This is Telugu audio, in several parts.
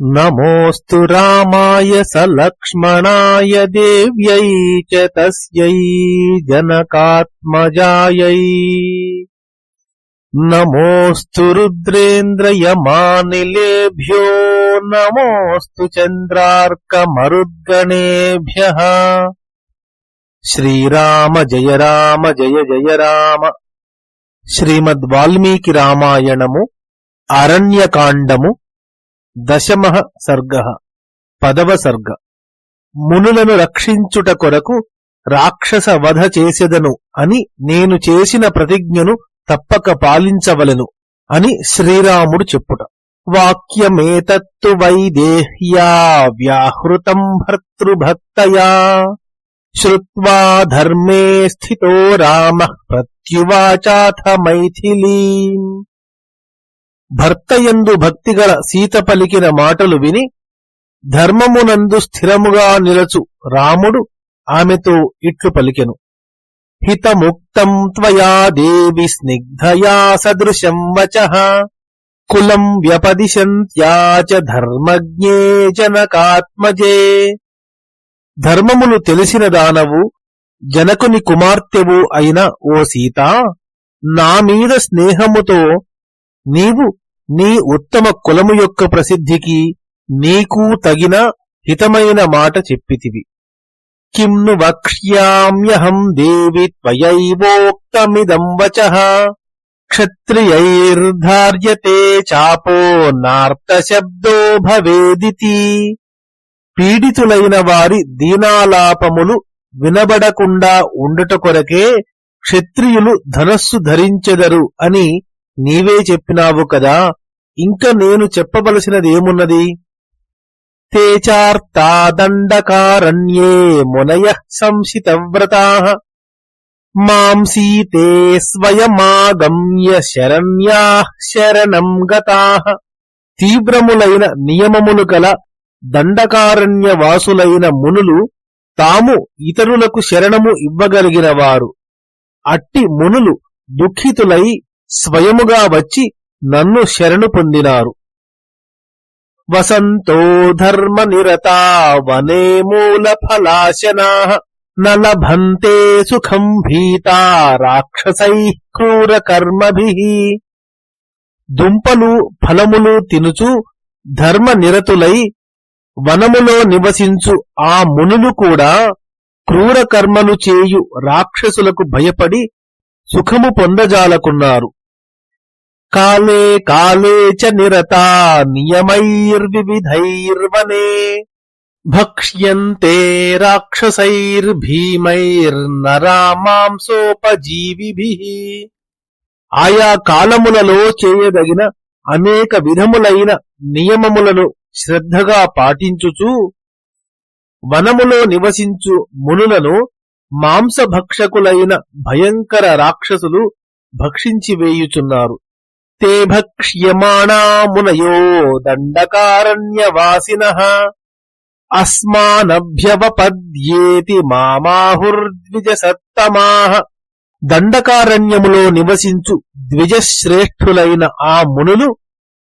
नमोऽस्तु रामाय सलक्ष्मणाय देव्यै च तस्यै जनकात्मजायै नमोऽस्तु रुद्रेन्द्रयमानिलेभ्यो नमोऽस्तु चन्द्रार्कमरुद्गणेभ्यः श्रीराम जय राम जय जय राम శ్రీమద్వాల్మీకి రామాయణము అరణ్యకాండము దశమ సర్గ పదవ సర్గ. మునులను రక్షించుట కొరకు రాక్షస వధ చేసెదను అని నేను చేసిన ప్రతిజ్ఞను తప్పక పాలించవలెను అని శ్రీరాముడు చెప్పుట. వాక్యమేతత్తు వైదేహ్యా వ్యాహృతం భర్తృభక్తయా శ్రువా ధర్మే స్థితో రామ ప్రత్యువాచాథ మైథిలీ. భర్తయందు భక్తిగల సీత పలికిన మాటలు విని ధర్మమునందు స్థిరముగా నిలచు రాముడు ఆమెతో ఇట్లు పలికెను. హితముక్తం త్వయా దేవి స్నిగ్ధయా సదృశం వచ కులం వ్యపదిశంత్యాచ ధర్మజ్ఞే జనకాత్మజే. ధర్మములు తెలిసిన దానవు జనకుని కుమార్తెవు అయిన ఓ సీత నా మీద స్నేహముతో నీవు నీ ఉత్తమ కులము యొక్క ప్రసిద్ధికి నీకు తగిన హితమైన మాట చెప్పితివి. కింను వక్ష్యామ్యహం దేవి త్వయైవోక్తమిదం వచ. క్షత్రియైర్ధార్యతే చాపో నార్తశబ్దో భవేదితి. పీడితులైన వారి దీనాలాపములు వినబడకుండా ఉండుట కొరకే క్షత్రియులు ధనస్సు ధరించెదరు అని నీవే చెప్పినావు కదా ఇంక నేను చెప్పవలసినదేమున్నది తేచార్తాదండకారణ్యే మునయ సంశితవ్రతా. మాంసీతే స్వయమాగమ్య శరణ్యా శరణం గతా. తీవ్రములైన నియమములు గల దండకారణ్య వాసులైన మునులు తాము ఇతరులకు శరణము ఇవ్వగలిగిన వారు. అట్టి మునులు దుఃఖితులై స్వయముగా వచ్చి నన్ను శరణు పొందినారు. వసంతో ధర్మ నిరతా వనే మూల ఫలాశనా నలభంతే సుఖం భీతా రాక్షసై క్రూర కర్మభి దుంపలు ఫలములు తినుచు ధర్మ నిరతులై వనములో నివసించు ఆ మునులు కూడా క్రూర కర్మలు చేయు రాక్షసులకు భయపడి సుఖము పొందజాలకున్నారు. కాలే కాలే చ నిరతా నియమైర్వివిధైర్వనే భక్ష్యంతే రాక్షసైర్భీమైర్నరా మాంసోపజీవిభి ఆయా కాలములలో చేయదగిన అనేక విధములైన నియమములను శ్రద్ధగా పాటించుచు వనములో నివసించు మునులను మాంసభక్షకులైన భయంకర రాక్షసులు భక్షించి వేయుచున్నారు. తే భక్ష్యమాణా మునయో దండకారణ్యవాసిన. అస్మానభ్యవపద్యేతి మామాహుర్ద్విజసత్తమా. దండకారణ్యములో నివసించు ద్విజశ్రేష్ఠులైన ఆ మునులు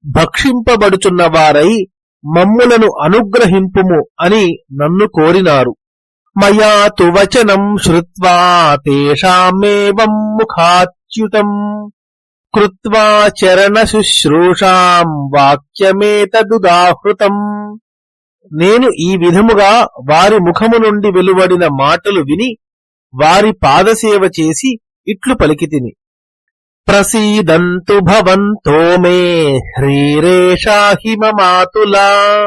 భక్షింపబడుచున్నవారై మమ్ములను అనుగ్రహింపుము అని నన్ను కోరినారు. మయా తు వచనం శ్రుత్వా తేషామేవం ముఖాచ్యుతం. కృత్వా చరణ శుశ్రూషాం వాక్యమేతదుదాహృతం నేను ఈ విధముగా వారి ముఖము నుండి వెలువడిన మాటలు విని వారి పాదసేవ చేసి ఇట్లు పలికితిని. ప్రసీదంతు భవంతో మే హ్రీరేషాహి మమాతులా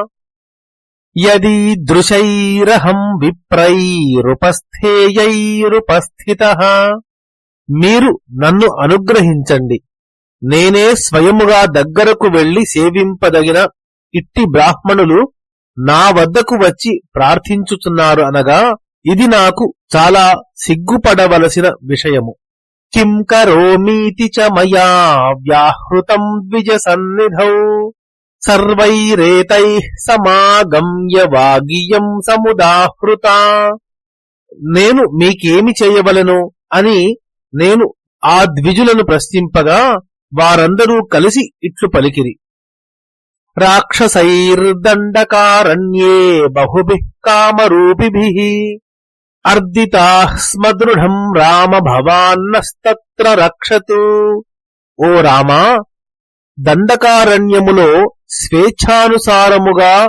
యదీదృశైరహం విప్రైరుపస్థేయైరుపస్థిత. మీరు నన్ను అనుగ్రహించండి. నేనే స్వయముగా దగ్గరకు వెళ్ళి సేవింపదగిన ఇట్టి బ్రాహ్మణులు నా వద్దకు వచ్చి ప్రార్థించుతున్నారు అనగా ఇది నాకు చాలా సిగ్గుపడవలసిన విషయము. కిం కరోమీతి చ మయా వ్యాహృతం ద్విజ సన్నిధౌ. సర్వైరేతై సమాగమ్య వాగియం సముదాహృత. నేను మీకేమి చేయవలను అని నేను ఆ ద్విజులను ప్రశ్నింపగా వారందరూ కలిసి ఇట్లు పలికిరి. రాక్షసైర్దండకారణ్యే బహుభి కామరూపిభిः అర్దితా స్మదృఢం రామ భవాన్నస్తత్ర రక్షతు. ఓ రామా దండకారణ్యములో స్వేచ్ఛానుసారముగా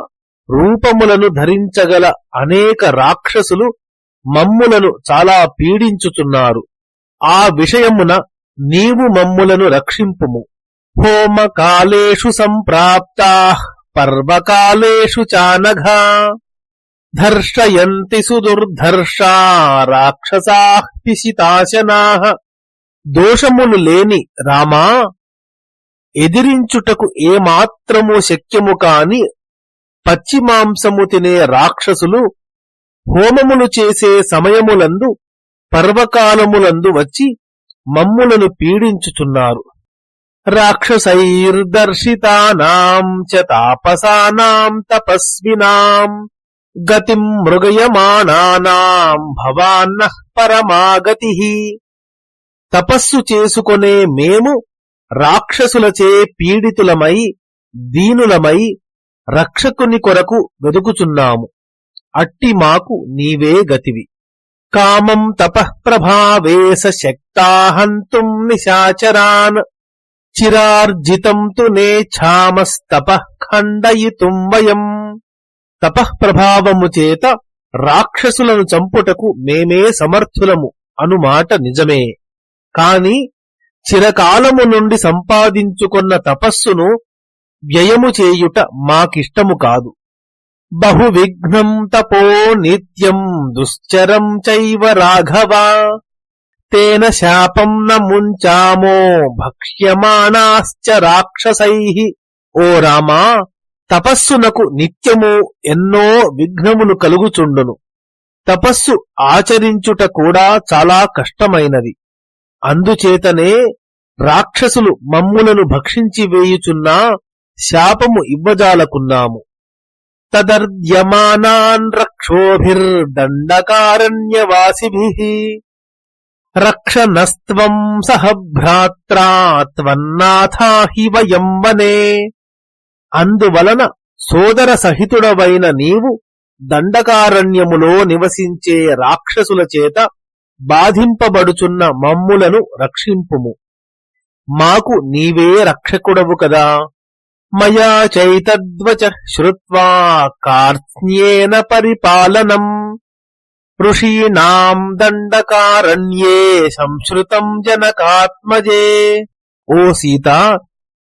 రూపములను ధరించగల అనేక రాక్షసులు మమ్ములను చాలా పీడించుతున్నారు ఆ విషయమున నీవు మమ్ములను రక్షింపుము. హోమకాలేషు సంప్రాప్తా పర్వకాలేషు చానఘా. ధర్షయంతి సుదుర్ధర్షా రాక్షసా పిశితాశనా దోషములు లేని రామా ఎదిరించుటకు ఏమాత్రము శక్యము కాని పచ్చిమాంసము తినే రాక్షసులు హోమములు చేసే సమయములందు పర్వకాలములందు వచ్చి మమ్ములను పీడించుచున్నారు. రాక్షసైర్దర్శితానాం చ తాపసానాం తపస్వినాం. గతిం మృగయమానానాం భవాన్న పరమాగతి. తపస్సు చేసుకొనే మేము రాక్షసులచే పీడితులమై దీనులమై రక్షకుని కొరకు వెదుకుచున్నాము. అట్టి మాకు నీవే గతివి. కామం తపః ప్రభావేశ శక్తాహంతుం నిశాచరాన్. చిరార్జితం తు నేచ్ఛామస్తపః ఖండయితుం వయం. తపః ప్రభావము చేత రాక్షసులను చంపుటకు మేమే సమర్థులము అనుమాట నిజమే. కాని చిరకాలము నుండి సంపాదించుకున్న తపస్సును వ్యయము చేయుట మాకిష్టము కాదు. బహు విఘ్నం తపో నిత్యం దుశ్చరం చైవ రాఘవ. తేన శాపం న ముంచామో భక్ష్యమాణాశ్చ రాక్షసై. ఓ రామా తపస్సునకు నిత్యము ఎన్నో విఘ్నములు కలుగుచుండును. తపస్సు ఆచరించుట కూడా చాలా కష్టమైనది. అందుచేతనే రాక్షసులు మమ్ములను భక్షించి వేయుచున్నా శాపము ఇవ్వజాలకున్నాము. తదర్ద్యమానాన్ రక్షోభిర్దండకారణ్యవాసిభిః రక్షనస్త్వం సహ భ్రాత్రా త్వన్నాథా హి వయం వనే. అందువలన సోదర సహితుడవైన నీవు దండకారణ్యములో నివసించే రాక్షసుల చేత బాధింపబడుచున్న మమ్ములను రక్షింపుము. మాకు నీవే రక్షకుడవు కదా. మయా చైతద్వచ శ్రుత్వా కార్త్స్న్యేన పరిపాలనం. ఋషీణాం దండకారణ్యే సంశ్రుతం జనకాత్మజే. ఓ సీత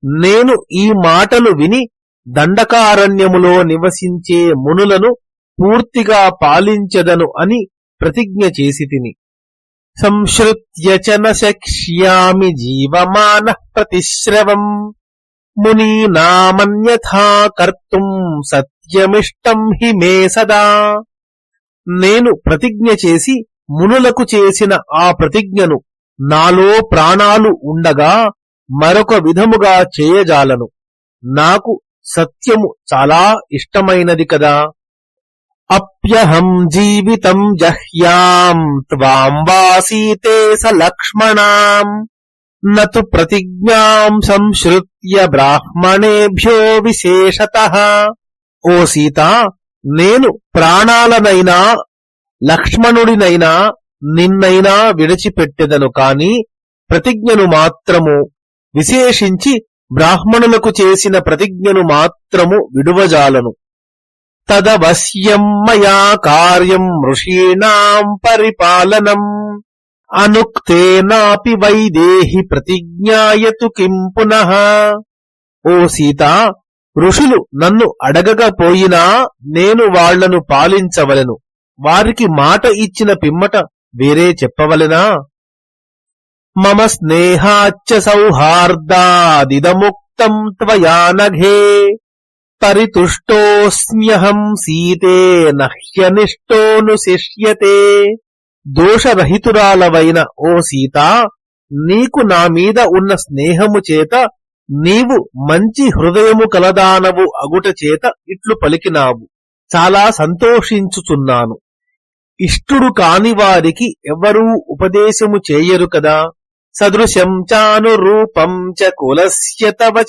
నేను ఈ మాటలు విని దండకారణ్యములో నివసించే మునులను పూర్తిగా పాలించదను అని ప్రతిజ్ఞ చేసి తిని. సంశ్రుత్య చ శక్ష్యామి జీవమాన ప్రతిశ్రవం. మునీనామన్యథా కర్తుం సత్యమిష్టం హి మే సదా నేను ప్రతిజ్ఞ చేసి మునులకు చేసిన ఆ ప్రతిజ్ఞను నాలో ప్రాణాలు ఉండగా మరొక విధముగా చేయజాలను. నాకు సత్యము చాలా ఇష్టమైనది కదా. అప్యహం జీవితం జహ్యాం త్వాం వాసీతే స లక్ష్మణాం। నతు ప్రతిజ్ఞాం సంశ్రుత్య బ్రాహ్మణేభ్యో విశేషత. ఓ సీత నేను ప్రాణాలనైనా లక్ష్మణుడినైనా నిన్నైనా విడిచిపెట్టెదను కాని ప్రతిజ్ఞను మాత్రము విశేషించి బ్రాహ్మణులకు చేసిన ప్రతిజ్ఞను మాత్రము విడువజాలను. తదవశ్యం మయా కార్యం ఋషీణాం పరిపాలనం. అనుక్తేనాపి వైదేహి ప్రతిజ్ఞాయతు కిం పునః. ఓ సీత ఋషులు నన్ను అడగకపోయినా నేను వాళ్ళను పాలించవలెను. వారికి మాట ఇచ్చిన పిమ్మట వేరే చెప్పవలెనా? మమ స్నేహాచ్చ సౌహార్దాదిదముక్తం త్వయా నఘే. పరితుష్టోస్మ్యహం సీతే నహ్యనిష్టోనుశిష్యతే. దోషరహితురాలవైన ఓ సీత నీకు నా మీద ఉన్న స్నేహము చేత నీవు మంచి హృదయము కలదానవు అగుట చేత ఇట్లు పలికినావు. చాలా సంతోషించుచున్నాను. ఇష్టుడు కాని వారికి ఎవరూ ఉపదేశము చేయరు కదా. సదృశం చానురూపం చ కులస్య తవ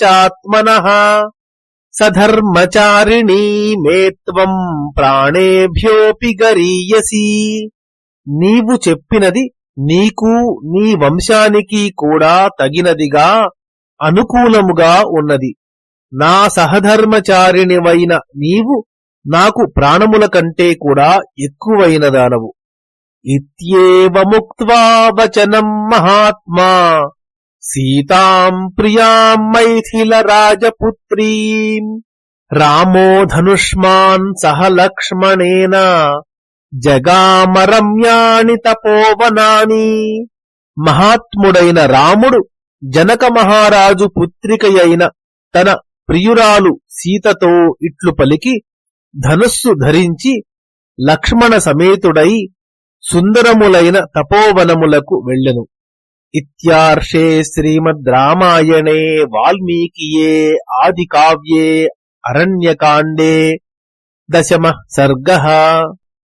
సధర్మచారిణీ మే త్వం ప్రాణేభ్యోపి గరీయసి. నీవు చెప్పినది నీకు నీ వంశానికి కూడా తగినదిగా అనుకూలముగా ఉన్నది. నా సహధర్మచారిణివైన నీవు నాకు ప్రాణముల కంటే కూడా ఎక్కువైనదానవు. ఇత్యేవముక్త్వా వచనం మహాత్మా. సీతాం ప్రియాం మైథిల రాజపుత్రీం. రామో ధనుష్మాన్ సహ లక్ష్మణేన. జగామరమ్యాణి తపోవనాని. మహాత్ముడైన రాముడు జనక మహారాజు పుత్రికయైన తన ప్రియురాలు సీతతో ఇట్లు పలికి ధనుస్సు ధరించి లక్ష్మణ సమేతుడై సుందరములైన తపోవనములకు వెళ్ళెను. ఇత్యార్షే శ్రీమద్ రామాయణే వాల్మీకియే ఆది కావ్యే అరణ్యకాండే. దశమ సర్గ.